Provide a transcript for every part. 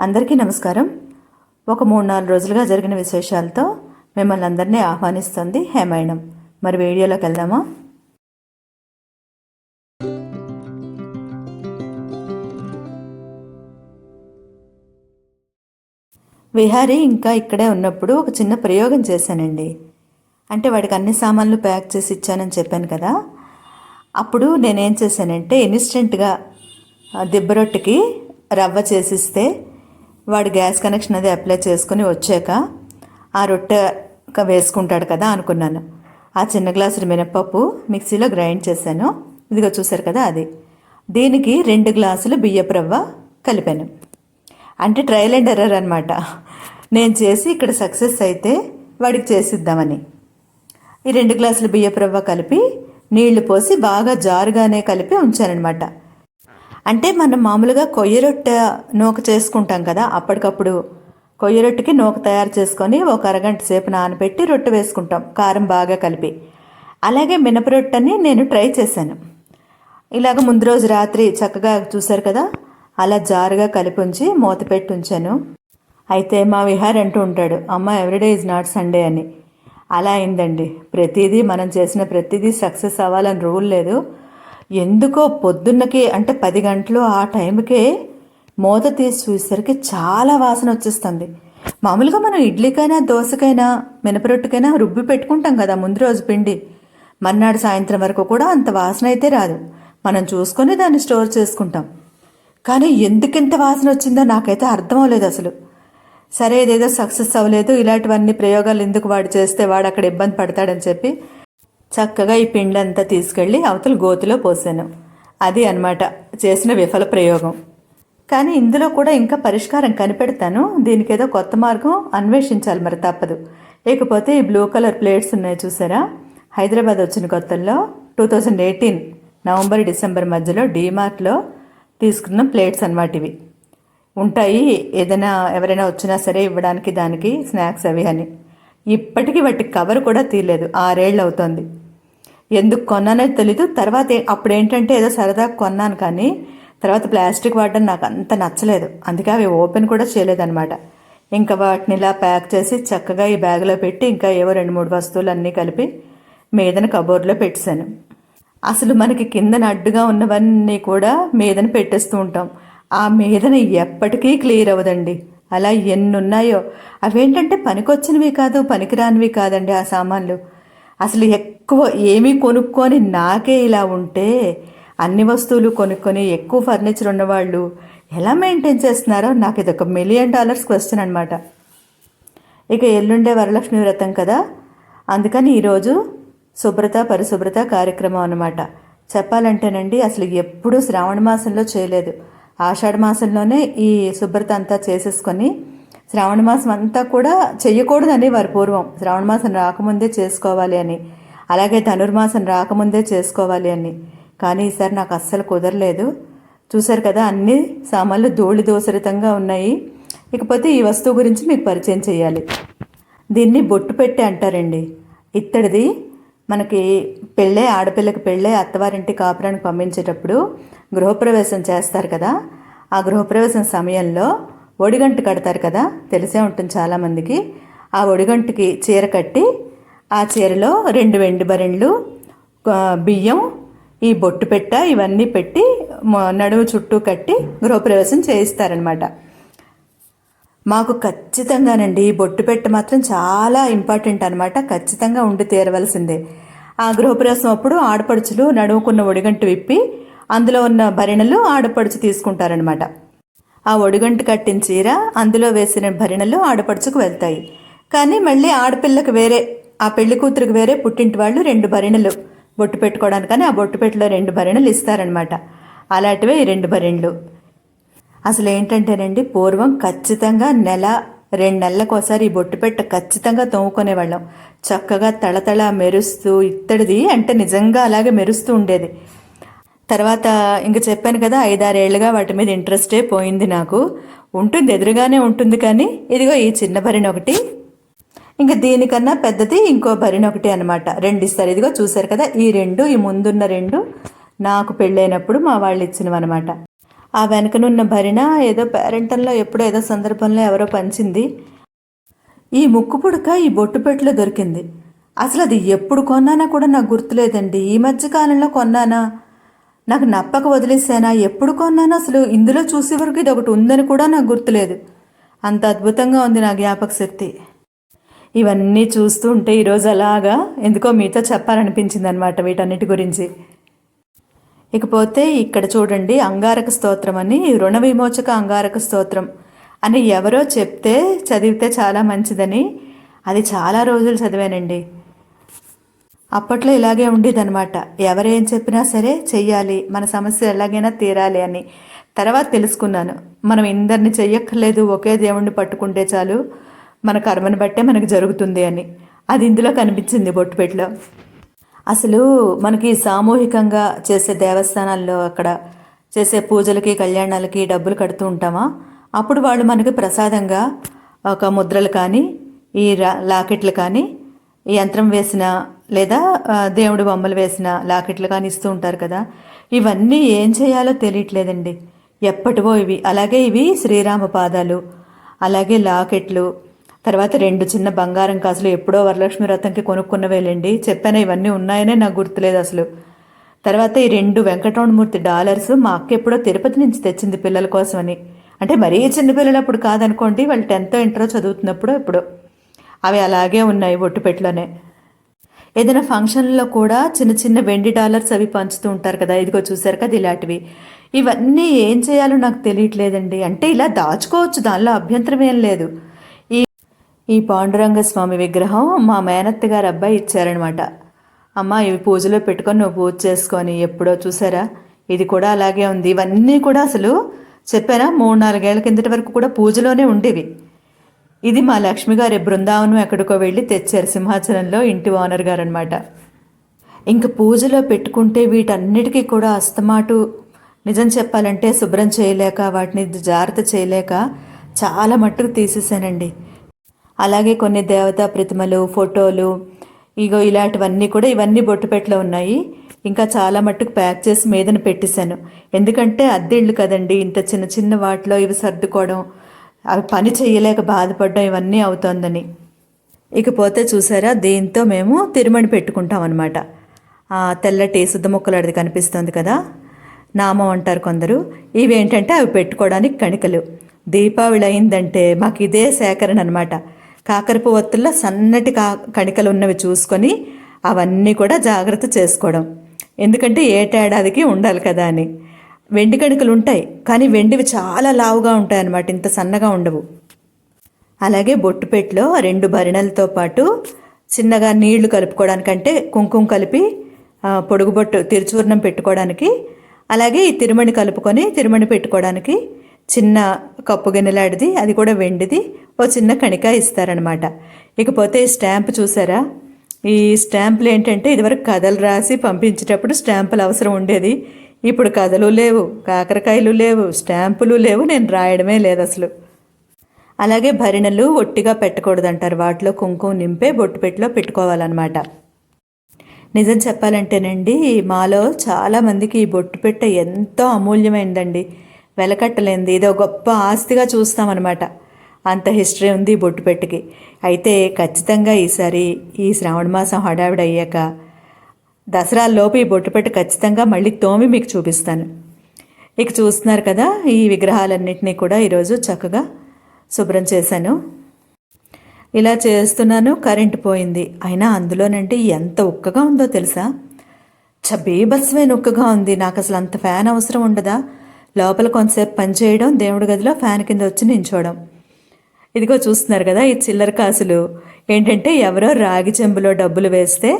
అందరికీ నమస్కారం. ఒక మూడు నాలుగు రోజులుగా జరిగిన విశేషాలతో మిమ్మల్ని అందరినీ ఆహ్వానిస్తుంది హేమాయణం. మరి వీడియోలోకి వెళ్దామా? విహారీ ఇంకా ఇక్కడే ఉన్నప్పుడు ఒక చిన్న ప్రయోగం చేశానండి. అంటే వాడికి అన్ని సామాన్లు ప్యాక్ చేసి ఇచ్చానని చెప్పాను కదా. అప్పుడు నేనేం చేశానంటే ఇన్స్టెంట్గా దిబ్బరొట్టుకి రవ్వ చేసిస్తే వాడు గ్యాస్ కనెక్షన్ అది అప్లై చేసుకుని వచ్చాక ఆ రొట్టె వేసుకుంటాడు కదా అనుకున్నాను. ఆ చిన్న గ్లాసులు మినపప్పు మిక్సీలో గ్రైండ్ చేశాను. ఇదిగో చూశారు కదా అది. దీనికి రెండు గ్లాసులు బియ్యపు రవ్వ కలిపాను. అంటే ట్రయల్ అండ్ ఎర్రర్ అనమాట నేను చేసి ఇక్కడ సక్సెస్ అయితే వాడికి చేసిద్దామని. ఈ రెండు గ్లాసులు బియ్యపు రవ్వ కలిపి నీళ్ళు పోసి బాగా జారుగానే కలిపి ఉంచానన్నమాట. అంటే మనం మామూలుగా కొయ్య రొట్టె నూక చేసుకుంటాం కదా అప్పటికప్పుడు కొయ్య రొట్టెకి నూక తయారు చేసుకొని ఒక అరగంట సేపు నానబెట్టి రొట్టె వేసుకుంటాం కారం బాగా కలిపి. అలాగే మినప రొట్టెని నేను ట్రై చేశాను. ఇలాగ ముందు రోజు రాత్రి చక్కగా చూశారు కదా అలా జారుగా కలిపి ఉంచి మూత పెట్టి ఉంచాను. అయితే మా విహార్ అంటూ ఉంటాడు అమ్మ ఎవ్రీడే ఈజ్ నాట్ సండే అని. అలా అయిందండి. ప్రతిదీ మనం చేసిన ప్రతిదీ సక్సెస్ అవ్వాలని రూల్ లేదు. ఎందుకో పొద్దున్నకి అంటే పది గంటలు ఆ టైంకే మూత తీసి చూసేసరికి చాలా వాసన వచ్చేస్తుంది. మామూలుగా మనం ఇడ్లీకైనా దోశకైనా మినపరొట్టుకైనా రుబ్బి పెట్టుకుంటాం కదా ముందు రోజు పిండి. మర్నాడు సాయంత్రం వరకు కూడా అంత వాసన అయితే రాదు. మనం చూసుకొని దాన్ని స్టోర్ చేసుకుంటాం. కానీ ఎందుకింత వాసన వచ్చిందో నాకైతే అర్థం అవ్వలేదు అసలు. సరే ఇదేదో సక్సెస్ అవ్వలేదు ఇలాంటివన్నీ ప్రయోగాలు ఎందుకు వాడు చేస్తే వాడు అక్కడ ఇబ్బంది పడతాడని చెప్పి చక్కగా ఈ పిండి అంతా తీసుకెళ్ళి అవతల గోతిలో పోసాను. అది అన్నమాట చేసిన విఫల ప్రయోగం. కానీ ఇందులో కూడా ఇంకా పరిష్కారం కనిపెడతాను. దీనికి ఏదో కొత్త మార్గం అన్వేషించాలి మరి తప్పదు. లేకపోతే ఈ బ్లూ కలర్ ప్లేట్స్ ఉన్నాయి చూసారా? హైదరాబాద్ వచ్చిన కొత్తల్లో two thousand eighteen November December మధ్యలో డీమార్ట్లో తీసుకున్న ప్లేట్స్ అనమాట ఇవి. ఉంటాయి ఏదైనా ఎవరైనా వచ్చినా సరే ఇవ్వడానికి దానికి స్నాక్స్ అవి అని. ఇప్పటికీ వాటి కవర్ కూడా తీయలేదు. ఆరేళ్ళు అవుతోంది. ఎందుకు కొన్నానో తెలీదు. తర్వాత అప్పుడు ఏంటంటే ఏదో సరదా కొన్నాను కానీ తర్వాత ప్లాస్టిక్ వాడడం నాకు అంత నచ్చలేదు. అందుకే అవి ఓపెన్ కూడా చేయలేదన్నమాట. ఇంకా వాటిని ఇలా ప్యాక్ చేసి చక్కగా ఈ బ్యాగ్లో పెట్టి ఇంకా ఏవో రెండు మూడు వస్తువులు అన్నీ కలిపి మీదన కబోర్డ్లో పెట్టేశాను. అసలు మనకి కిందన అడ్డుగా ఉన్నవన్నీ కూడా మీదన పెట్టేస్తూ ఉంటాం. ఆ మీదన ఎప్పటికీ క్లియర్ అవ్వదండి. అలా ఎన్ని ఉన్నాయో అవేంటంటే పనికొచ్చినవి కాదు పనికిరానివి కాదండి ఆ సామాన్లు. అసలు ఎక్కువ ఏమీ కొనుక్కొని నాకే ఇలా ఉంటే అన్ని వస్తువులు కొనుక్కొని ఎక్కువ ఫర్నిచర్ ఉన్నవాళ్ళు ఎలా మెయింటైన్ చేస్తున్నారో నాకు ఇది ఒక మిలియన్ డాలర్స్ క్వశ్చన్ అనమాట ఇక ఎల్లుండే వరలక్ష్మి వ్రతం కదా? అందుకని ఈరోజు శుభ్రత పరిశుభ్రత కార్యక్రమం అనమాట చెప్పాలంటేనండి అసలు ఎప్పుడూ శ్రావణ మాసంలో చేయలేదు. ఆషాఢ మాసంలోనే ఈ శుభ్రత అంతా చేసేసుకొని శ్రావణ మాసం అంతా కూడా చెయ్యకూడదని వారి పూర్వం. శ్రావణ మాసం రాకముందే చేసుకోవాలి అని. అలాగే ధనుర్మాసం రాకముందే చేసుకోవాలి అని. కానీ ఈసారి నాకు అస్సలు కుదరలేదు. చూశారు కదా అన్ని సామాన్లు ధూళి దోసరితంగా ఉన్నాయి. ఇకపోతే ఈ వస్తువు గురించి మీకు పరిచయం చేయాలి. దీన్ని బొట్టు పెట్టి అంటారండి. ఇత్తడిది మనకి పెళ్ళే ఆడపిల్లకి పెళ్ళే అత్తవారింటి కాపురానికి పంపించేటప్పుడు గృహప్రవేశం చేస్తారు కదా. ఆ గృహప్రవేశం సమయంలో ఒడిగంటు కడతారు కదా తెలిసే ఉంటుంది చాలామందికి. ఆ ఒడిగంటుకి చీర కట్టి ఆ చీరలో రెండు వెండి బరెండ్లు బియ్యం ఈ బొట్టు పెట్ట ఇవన్నీ పెట్టి నడుము చుట్టూ కట్టి గృహప్రవేశం చేయిస్తారనమాట మాకు ఖచ్చితంగానండి ఈ బొట్టు పెట్ట మాత్రం చాలా ఇంపార్టెంట్ అనమాట ఖచ్చితంగా ఉండి తీరవలసిందే. ఆ గృహప్రవేశం అప్పుడు ఆడపడుచులు నడుముకున్న ఒడిగంటు విప్పి అందులో ఉన్న భరిణలు ఆడపడుచు తీసుకుంటారనమాట ఆ ఒడిగంటు కట్టిన చీర అందులో వేసిన భరిణలు ఆడపడుచుకు వెళ్తాయి. కానీ మళ్ళీ ఆడపిల్లకి వేరే ఆ పెళ్ళి కూతురికి వేరే పుట్టింటి వాళ్ళు రెండు భరిణలు. బొట్టు పెట్టుకోవడానికని ఆ బొట్టు పెట్టలో రెండు భరిణలు ఇస్తారనమాట అలాంటివే ఈ రెండు భరిణలు. అసలు ఏంటంటేనండి పూర్వం ఖచ్చితంగా నెల రెండు నెలలకోసారి ఈ బొట్టు పెట్ట ఖచ్చితంగా తోముకునేవాళ్ళం. చక్కగా తళతళ మెరుస్తూ ఇత్తడిది అంటే నిజంగా అలాగే మెరుస్తూ ఉండేది. తర్వాత ఇంక చెప్పాను కదా ఐదారేళ్ళుగా వాటి మీద ఇంట్రెస్టే పోయింది నాకు. ఉంటుంది ఎదురుగానే ఉంటుంది కానీ ఇదిగో ఈ చిన్న భరిణి ఒకటి. ఇంకా దీనికన్నా పెద్దది ఇంకో భరిణి ఒకటి అనమాట రెండు ఇస్తారు. ఇదిగో చూసారు కదా ఈ రెండు ఈ ముందున్న రెండు నాకు పెళ్ళైనప్పుడు మా వాళ్ళు ఇచ్చినవి అనమాట ఆ వెనకనున్న భరిణ ఏదో పేరెంటంలో ఎప్పుడో ఏదో సందర్భంలో ఎవరో పంచింది. ఈ ముక్కు పుడక ఈ బొట్టు పెట్టులో దొరికింది. అసలు అది ఎప్పుడు కొన్నానా కూడా నాకు గుర్తులేదండి. ఈ మధ్య కాలంలో కొన్నానా? నాకు నప్పక వదిలేసానా? ఎప్పుడు కొన్నాను? అసలు ఇందులో చూసే వరకు ఇది ఒకటి ఉందని కూడా నాకు గుర్తులేదు. అంత అద్భుతంగా ఉంది నా జ్ఞాపక శక్తి. ఇవన్నీ చూస్తూ ఉంటే ఈరోజు అలాగా ఎందుకో మీతో చెప్పాలనిపించింది అనమాట వీటన్నిటి గురించి. ఇకపోతే ఇక్కడ చూడండి అంగారక స్తోత్రం అని రుణ విమోచక అంగారక స్తోత్రం అని ఎవరో చెప్తే చదివితే చాలా మంచిదని. అది చాలా రోజులు చదివానండి. అప్పట్లో ఇలాగే ఉండేదనమాట ఎవరేం చెప్పినా సరే చెయ్యాలి మన సమస్య ఎలాగైనా తీరాలి అని. తర్వాత తెలుసుకున్నాను. మనం ఇందరిని చెయ్యక్కర్లేదు ఒకే దేవుణ్ణి పట్టుకుంటే చాలు మన కర్మని బట్టే మనకు జరుగుతుంది అని. అది ఇందులో కనిపించింది బొట్టుపెట్లో. అసలు మనకి సామూహికంగా చేసే దేవస్థానాల్లో అక్కడ చేసే పూజలకి కళ్యాణాలకి డబ్బులు కడుతూ ఉంటామా? అప్పుడు వాళ్ళు మనకి ప్రసాదంగా ఒక ముద్రలు కానీ ఈ రా లాకెట్లు కానీ యంత్రం వేసిన లేదా దేవుడు దేవుడి బొమ్మలు వేసిన లాకెట్లు కానీ ఇస్తూ ఉంటారు కదా ఇవన్నీ ఏం చేయాలో తెలియట్లేదండి. ఎప్పటివో ఇవి. అలాగే ఇవి శ్రీరామ పాదాలు అలాగే లాకెట్లు తర్వాత రెండు చిన్న బంగారం కాసులు ఎప్పుడో వరలక్ష్మి రథంకి కొనుక్కున్నవేలేండి. చెప్పాను ఇవన్నీ ఉన్నాయనే నాకు గుర్తులేదు అసలు. తర్వాత ఈ రెండు వెంకటరమణమూర్తి డాలర్స్ మా అక్క ఎప్పుడో తిరుపతి నుంచి తెచ్చింది పిల్లల కోసమని. అంటే మరీ చిన్నపిల్లలు అప్పుడు కాదనుకోండి వాళ్ళు టెన్త్ ఇంటరో చదువుతున్నప్పుడు ఇప్పుడు అవి అలాగే ఉన్నాయి ఒట్టుపెట్లోనే ఏదైనా ఫంక్షన్లో కూడా చిన్న చిన్న వెండి డాలర్స్ అవి పంచుతూ ఉంటారు కదా ఇదిగో చూసారు కదా ఇలాంటివి. ఇవన్నీ ఏం చేయాలో నాకు తెలియట్లేదండి. అంటే ఇలా దాచుకోవచ్చు దానిలో అభ్యంతరం ఏం లేదు. ఈ ఈ పాండురంగ స్వామి విగ్రహం మా మేనత్త గారు అబ్బాయి ఇచ్చారనమాట. అమ్మ ఇవి పూజలో పెట్టుకొని నువ్వు పూజ చేసుకొని ఎప్పుడో చూసారా? ఇది కూడా అలాగే ఉంది. ఇవన్నీ కూడా అసలు చెప్పారా మూడు నాలుగేళ్ళ కిందటి వరకు కూడా పూజలోనే ఉండేవి. ఇది మా లక్ష్మి గారి బృందావనం ఎక్కడికో వెళ్ళి తెచ్చారు సింహాచలంలో ఇంటి ఓనర్ గారు అనమాట ఇంక పూజలో పెట్టుకుంటే వీటన్నిటికీ కూడా అస్తమాటు. నిజం చెప్పాలంటే శుభ్రం చేయలేక వాటిని జాగ్రత్త చేయలేక చాలా మట్టుకు తీసేసానండి. అలాగే కొన్ని దేవతా ప్రతిమలు ఫోటోలు ఇగో ఇలాంటివన్నీ కూడా ఇవన్నీ బొట్టుపెట్లో ఉన్నాయి. ఇంకా చాలా మట్టుకు ప్యాక్ చేసి మీదన పెట్టేశాను. ఎందుకంటే అద్దె ఇళ్ళు కదండి ఇంత చిన్న చిన్న వాటిలో ఇవి సర్దుకోవడం అవి పని చేయలేక బాధపడడం ఇవన్నీ అవుతోందని. ఇకపోతే చూసారా దీంతో మేము తిరుమణి పెట్టుకుంటాం అనమాట తెల్లటి శుద్ధ ముక్కలాడిది కనిపిస్తుంది కదా నామం అంటారు కొందరు. ఇవి ఏంటంటే అవి పెట్టుకోవడానికి కణికలు. దీపావళి అయిందంటే మాకు ఇదే సేకరణ అనమాట కాకరపు ఒత్తుల్లో సన్నటి కా కణికలు ఉన్నవి చూసుకొని అవన్నీ కూడా జాగ్రత్త చేసుకోవడం. ఎందుకంటే ఏటేడాదికి ఉండాలి కదా అని. వెండి కణికలు ఉంటాయి కానీ వెండివి చాలా లావుగా ఉంటాయి అన్నమాట ఇంత సన్నగా ఉండవు. అలాగే బొట్టుపెట్లో రెండు భరిణలతో పాటు చిన్నగా నీళ్ళు కలుపుకోవడానికంటే కుంకుమ కలిపి పొడుగుబొట్టు పొడుగు బొట్టు తిరుచూర్ణం పెట్టుకోవడానికి అలాగే ఈ తిరుమణి కలుపుకొని తిరుమణి పెట్టుకోవడానికి చిన్న కప్పు గిన్నెలాడిది అది కూడా వెండిది ఓ చిన్న కణిక ఇస్తారనమాట ఇకపోతే ఈ స్టాంప్ చూసారా? ఈ స్టాంపులు ఏంటంటే ఇదివరకు కథలు రాసి పంపించేటప్పుడు స్టాంపులు అవసరం ఉండేది. ఇప్పుడు కథలు లేవు కాకరకాయలు లేవు స్టాంపులు లేవు నేను రాయడమే లేదు అసలు. అలాగే భరిణలు ఒట్టిగా పెట్టకూడదంటారు. వాటిలో కుంకుమ నింపే బొట్టుపెట్టిలో పెట్టుకోవాలన్నమాట. నిజం చెప్పాలంటేనండి మాలో చాలామందికి ఈ బొట్టు పెట్ట ఎంతో అమూల్యమైందండి. వెలకట్టలేంది ఇదో గొప్ప ఆస్తిగా చూస్తామన్నమాట. అంత హిస్టరీ ఉంది ఈ బొట్టు పెట్టకి. అయితే ఖచ్చితంగా ఈసారి ఈ శ్రావణ మాసం హడావిడయ్యాక దసరాల్లోపు ఈ బొట్టుపెట్టు ఖచ్చితంగా మళ్ళీ తోమి మీకు చూపిస్తాను. ఇక చూస్తున్నారు కదా ఈ విగ్రహాలన్నింటినీ కూడా ఈరోజు చక్కగా శుభ్రం చేశాను. ఇలా చేస్తున్నాను కరెంటు పోయింది. అయినా అందులోనంటే ఎంత ఉక్కగా ఉందో తెలుసా? చ బీభత్సమైన ఉక్కగా ఉంది. నాకు అసలు అంత ఫ్యాన్ అవసరం ఉండదా? లోపల కొంతసేపు పనిచేయడం దేవుడి గదిలో ఫ్యాన్ కింద వచ్చి నించోవడం ఇదిగో చూస్తున్నారు కదా ఈ చిల్లర కాసులు. ఏంటంటే ఎవరో రాగి చెంబులో డబ్బులు వేస్తే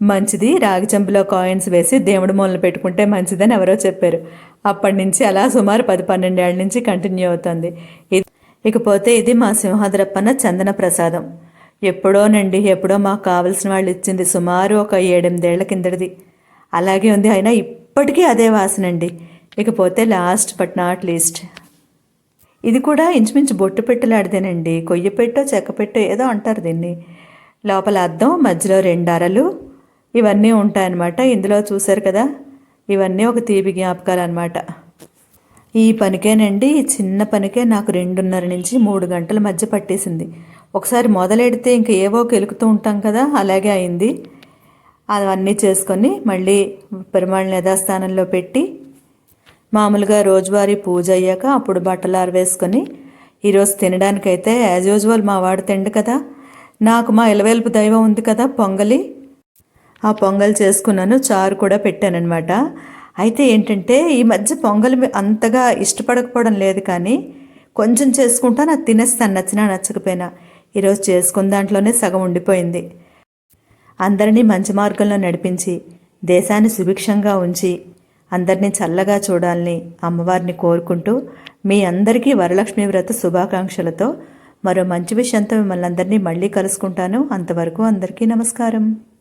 మంచిది. రాగిచెంబులో కాయిన్స్ వేసి దేవుడి మూలన పెట్టుకుంటే మంచిదని ఎవరో చెప్పారు. అప్పటి నుంచి అలా సుమారు పది పన్నెండేళ్ళ నుంచి కంటిన్యూ అవుతుంది. ఇది ఇకపోతే ఇది మా సింహాద్రప్పన్న చందన ప్రసాదం. ఎప్పుడోనండి ఎప్పుడో మాకు కావలసిన వాళ్ళు ఇచ్చింది సుమారు ఒక ఏడెనిమిదేళ్ళ కిందటిది. అలాగే ఉంది. అయినా ఇప్పటికీ అదే వాసనండి. ఇకపోతే లాస్ట్ బట్ నాట్ లీస్ట్ ఇది కూడా ఇంచుమించు బొట్టు పెట్టలాడిదేనండి. కొయ్య పెట్టో చెక్క పెట్టో ఏదో అంటారు దీన్ని. లోపల అద్దం మధ్యలో రెండు అరలు ఇవన్నీ ఉంటాయన్నమాట. ఇందులో చూశారు కదా? ఇవన్నీ ఒక తీపి జ్ఞాపకాలు అనమాట ఈ పనికేనండి ఈ చిన్న పనికే నాకు రెండున్నర నుంచి మూడు గంటల మధ్య పట్టేసింది. ఒకసారి మొదలెడితే ఇంక ఏవో కెలుకుతూ ఉంటాం కదా అలాగే అయింది. అవన్నీ చేసుకొని మళ్ళీ పెరుమాళ్ళని యథాస్థానంలో పెట్టి మామూలుగా రోజువారీ పూజ అయ్యాక అప్పుడు బట్టలు ఆరవేసుకొని ఈరోజు తినడానికైతే యాజ్ యూజువల్ మా వాడు తిండు కదా. నాకు మా ఇలవేల్పు దైవం ఉంది కదా పొంగలి. ఆ పొంగల్ చేసుకున్నాను చారు కూడా పెట్టానన్నమాట. అయితే ఏంటంటే ఈ మధ్య పొంగల్ అంతగా ఇష్టపడకపోవడం లేదు కానీ కొంచెం చేసుకుంటాను నాకు తినేస్తాను నచ్చినా నచ్చకపోయినా. ఈరోజు చేసుకున్న దాంట్లోనే సగం ఉండిపోయింది. అందరినీ మంచి మార్గంలో నడిపించి దేశాన్ని సుభిక్షంగా ఉంచి అందరినీ చల్లగా చూడాలని అమ్మవారిని కోరుకుంటూ మీ అందరికీ వరలక్ష్మి వ్రత శుభాకాంక్షలతో మరో మంచి విషయంతో మిమ్మల్ని అందరినీ మళ్ళీ కలుసుకుంటాను. అంతవరకు అందరికీ నమస్కారం.